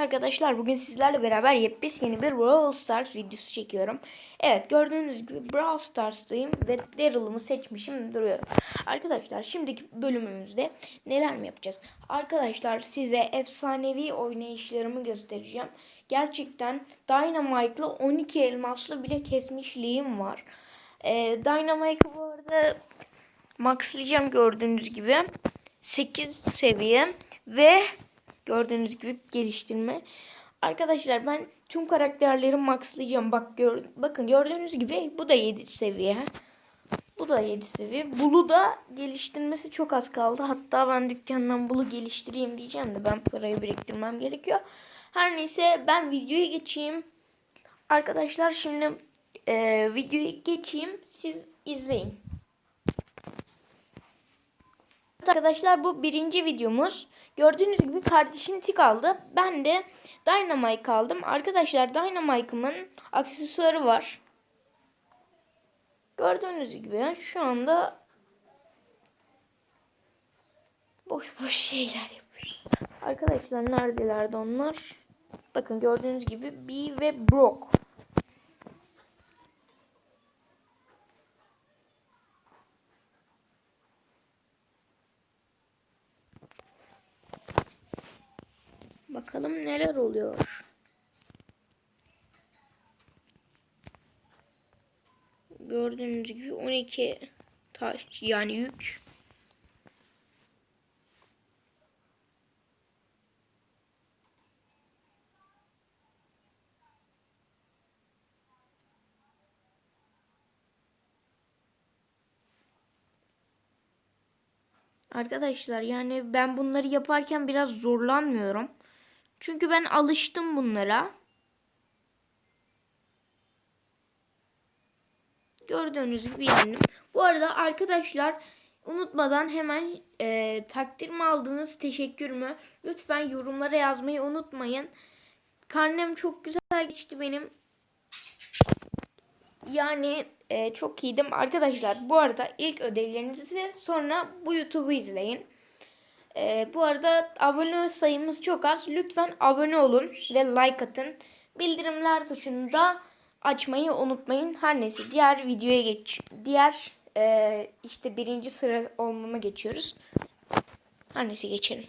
Arkadaşlar bugün sizlerle beraber yepyeni bir Brawl Stars videosu çekiyorum. Evet gördüğünüz gibi Brawl Stars'tayım ve Daryl'ımı seçmişim duruyorum. Arkadaşlar şimdiki bölümümüzde neler mi yapacağız? Arkadaşlar size efsanevi oynayışlarımı göstereceğim. Gerçekten Dynamite'la 12 elmaslı bile kesmişliğim var. Ee, Dynamite'ı bu arada maxlayacağım gördüğünüz gibi. 8 seviye ve gördüğünüz gibi geliştirme. Arkadaşlar ben tüm karakterleri maxlayacağım. Bak gör, bakın gördüğünüz gibi bu da 7 seviye. Bu da 7 seviye. Bulu da geliştirmesi çok az kaldı. Hatta ben dükkandan Bulu geliştireyim diyeceğim de ben parayı biriktirmem gerekiyor. Her neyse ben videoya geçeyim. Arkadaşlar şimdi e, videoya geçeyim. Siz izleyin. Arkadaşlar bu birinci videomuz. Gördüğünüz gibi kardeşim tik aldı. Ben de Dynamite aldım. Arkadaşlar Dynamite'ımın aksesuarı var. Gördüğünüz gibi şu anda boş boş şeyler yapıyoruz. Arkadaşlar neredelerdi onlar? Bakın gördüğünüz gibi B ve Brock. Bakalım neler oluyor. Gördüğünüz gibi 12 taş yani yük. Arkadaşlar yani ben bunları yaparken biraz zorlanmıyorum. Çünkü ben alıştım bunlara. Gördüğünüz gibi yendim. Bu arada arkadaşlar unutmadan hemen e, takdir mi aldınız teşekkür mü? Lütfen yorumlara yazmayı unutmayın. Karnem çok güzel geçti benim. Yani e, çok iyiydim. Arkadaşlar bu arada ilk ödevlerinizi sonra bu YouTube'u izleyin. Ee, bu arada abone sayımız çok az. Lütfen abone olun ve like atın. Bildirimler tuşunu da açmayı unutmayın. Her neyse diğer videoya geç. Diğer e, işte birinci sıra olmama geçiyoruz. Her neyse geçelim.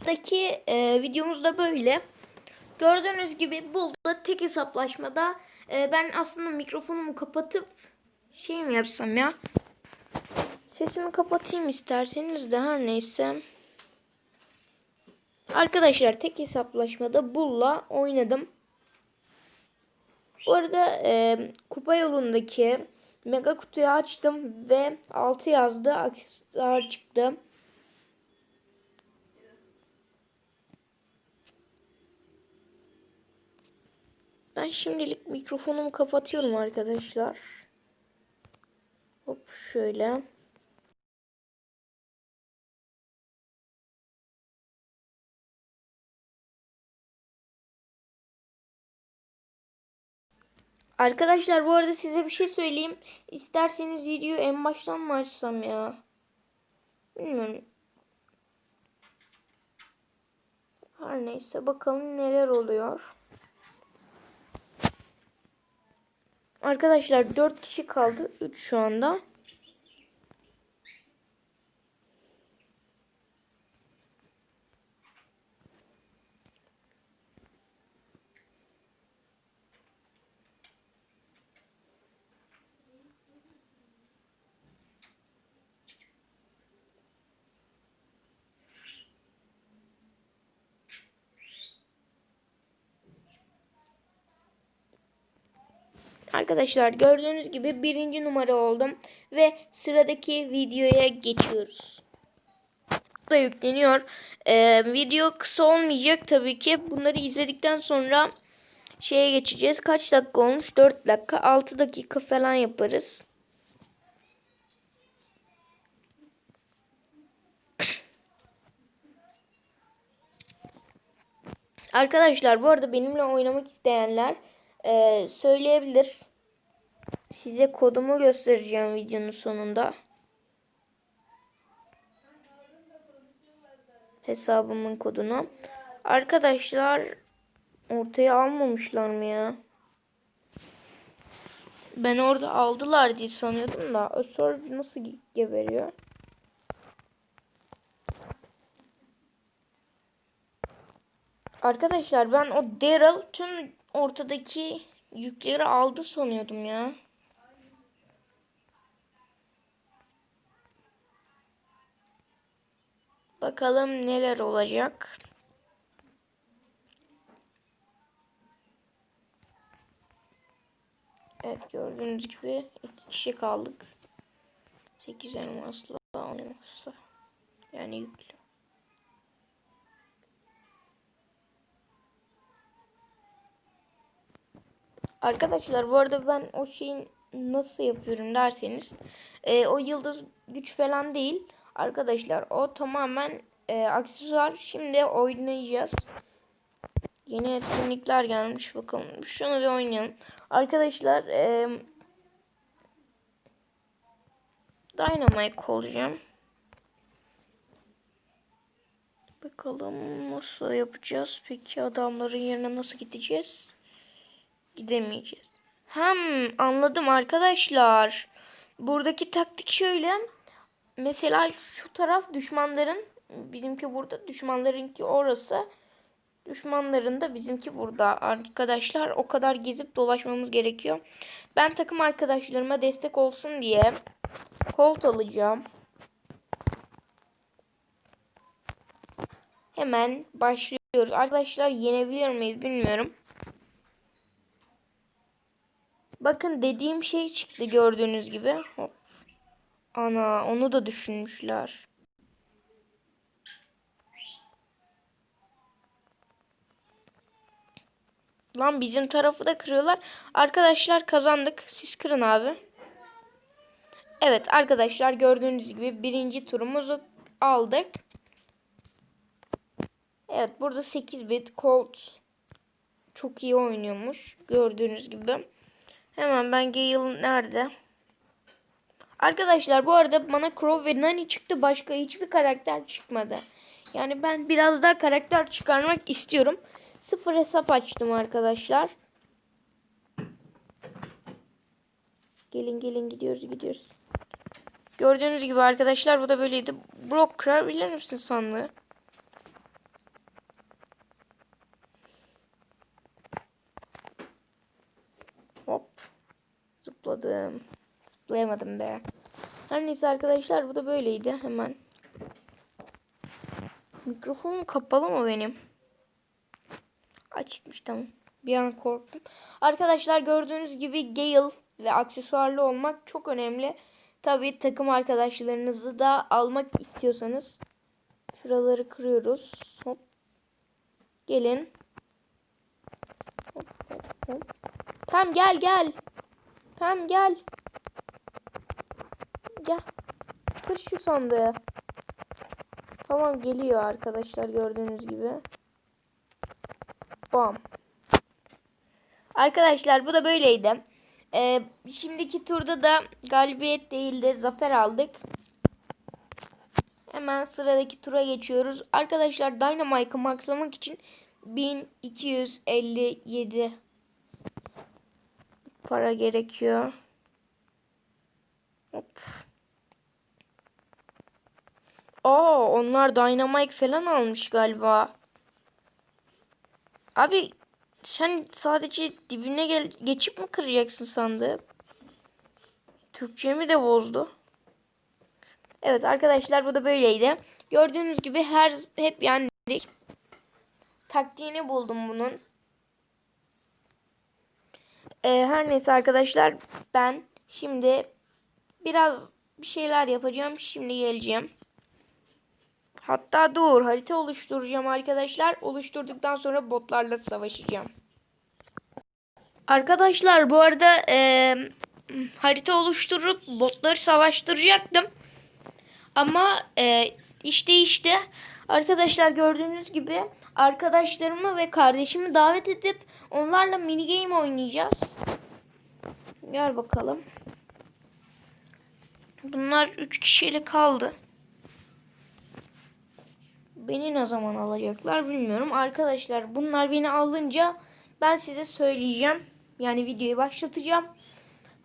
Buradaki e, videomuz da böyle. Gördüğünüz gibi burada tek hesaplaşmada e, ben aslında mikrofonumu kapatıp şey mi yapsam ya? Sesimi kapatayım isterseniz de her neyse. Arkadaşlar tek hesaplaşmada Bull'la oynadım. Bu arada e, kupa yolundaki mega kutuyu açtım ve 6 yazdı aksesuar çıktı. Ben şimdilik mikrofonumu kapatıyorum arkadaşlar. Hop şöyle. Arkadaşlar bu arada size bir şey söyleyeyim. İsterseniz videoyu en baştan mı açsam ya? Bilmiyorum. Her neyse bakalım neler oluyor. Arkadaşlar 4 kişi kaldı. 3 şu anda. Arkadaşlar gördüğünüz gibi birinci numara oldum. Ve sıradaki videoya geçiyoruz. Da yükleniyor. Ee, video kısa olmayacak tabii ki. Bunları izledikten sonra şeye geçeceğiz. Kaç dakika olmuş? 4 dakika. 6 dakika falan yaparız. Arkadaşlar bu arada benimle oynamak isteyenler e, söyleyebilir. Size kodumu göstereceğim videonun sonunda. Hesabımın kodunu. Arkadaşlar ortaya almamışlar mı ya? Ben orada aldılar diye sanıyordum da Ösör nasıl ge- geberiyor? Arkadaşlar ben o Daryl tüm ortadaki yükleri aldı sanıyordum ya. Bakalım neler olacak. Evet gördüğünüz gibi iki kişi kaldık. 8 elmasla 10 elmasla. Yani yüklü. Arkadaşlar bu arada ben o şeyin nasıl yapıyorum derseniz e, o yıldız güç falan değil. Arkadaşlar o tamamen e, aksesuar. Şimdi oynayacağız. Yeni etkinlikler gelmiş bakalım. Şunu bir oynayalım. Arkadaşlar e, Dynamite olacağım. Bakalım nasıl yapacağız? Peki adamların yerine nasıl gideceğiz? Gidemeyeceğiz. Hem anladım arkadaşlar. Buradaki taktik şöyle. Mesela şu taraf düşmanların bizimki burada düşmanlarınki orası. Düşmanların da bizimki burada. Arkadaşlar o kadar gezip dolaşmamız gerekiyor. Ben takım arkadaşlarıma destek olsun diye kolt alacağım. Hemen başlıyoruz. Arkadaşlar yenebilir miyiz bilmiyorum. Bakın dediğim şey çıktı gördüğünüz gibi. Hop. Ana onu da düşünmüşler. Lan bizim tarafı da kırıyorlar. Arkadaşlar kazandık. Siz kırın abi. Evet arkadaşlar gördüğünüz gibi birinci turumuzu aldık. Evet burada 8 bit Colt çok iyi oynuyormuş. Gördüğünüz gibi. Hemen ben Gale nerede? Arkadaşlar bu arada bana Crow ve Nani çıktı. Başka hiçbir karakter çıkmadı. Yani ben biraz daha karakter çıkarmak istiyorum. Sıfır hesap açtım arkadaşlar. Gelin gelin gidiyoruz gidiyoruz. Gördüğünüz gibi arkadaşlar bu da böyleydi. Brock kırar bilir misin sandığı? Hop. Zıpladım. Zıplayamadım be. Her neyse arkadaşlar bu da böyleydi. Hemen. Mikrofonum kapalı mı benim? Açıkmış tamam. Bir an korktum. Arkadaşlar gördüğünüz gibi Gale ve aksesuarlı olmak çok önemli. Tabi takım arkadaşlarınızı da almak istiyorsanız şuraları kırıyoruz. Hop. Gelin. Hop, hop, hop. Tamam gel gel. Tamam gel. Gel. Kır şu sandığı. Tamam geliyor arkadaşlar gördüğünüz gibi. Bam. Arkadaşlar bu da böyleydi. Ee, şimdiki turda da galibiyet değil de zafer aldık. Hemen sıradaki tura geçiyoruz. Arkadaşlar Dynamite'ı maxlamak için 1257 para gerekiyor. Hop. Aa, onlar Dynamite falan almış galiba. Abi sen sadece dibine gel geçip mi kıracaksın sandığı? Türkçemi de bozdu. Evet arkadaşlar bu da böyleydi. Gördüğünüz gibi her hep yendik. Taktiğini buldum bunun. Ee, her neyse arkadaşlar ben şimdi biraz bir şeyler yapacağım. Şimdi geleceğim. Hatta dur harita oluşturacağım arkadaşlar. Oluşturduktan sonra botlarla savaşacağım. Arkadaşlar bu arada e, harita oluşturup botları savaştıracaktım. Ama e, iş değişti. Arkadaşlar gördüğünüz gibi arkadaşlarımı ve kardeşimi davet edip onlarla mini game oynayacağız. Gel bakalım. Bunlar 3 kişiyle kaldı. beni ne zaman alacaklar bilmiyorum. Arkadaşlar bunlar beni alınca ben size söyleyeceğim. Yani videoyu başlatacağım.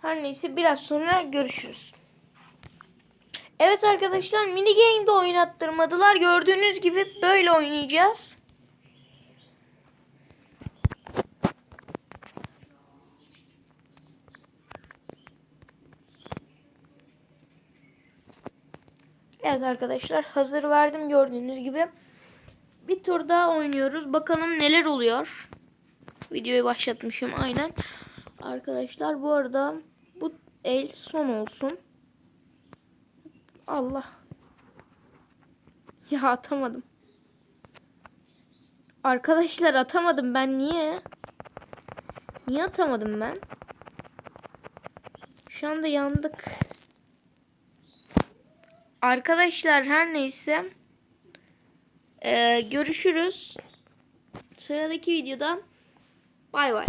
Her neyse biraz sonra görüşürüz. Evet arkadaşlar mini game'de oynattırmadılar. Gördüğünüz gibi böyle oynayacağız. Evet arkadaşlar hazır verdim gördüğünüz gibi. Bir tur daha oynuyoruz. Bakalım neler oluyor. Videoyu başlatmışım aynen. Arkadaşlar bu arada bu el son olsun. Allah. Ya atamadım. Arkadaşlar atamadım ben niye? Niye atamadım ben? Şu anda yandık. Arkadaşlar her neyse. Ee, görüşürüz. Sıradaki videoda bay bay.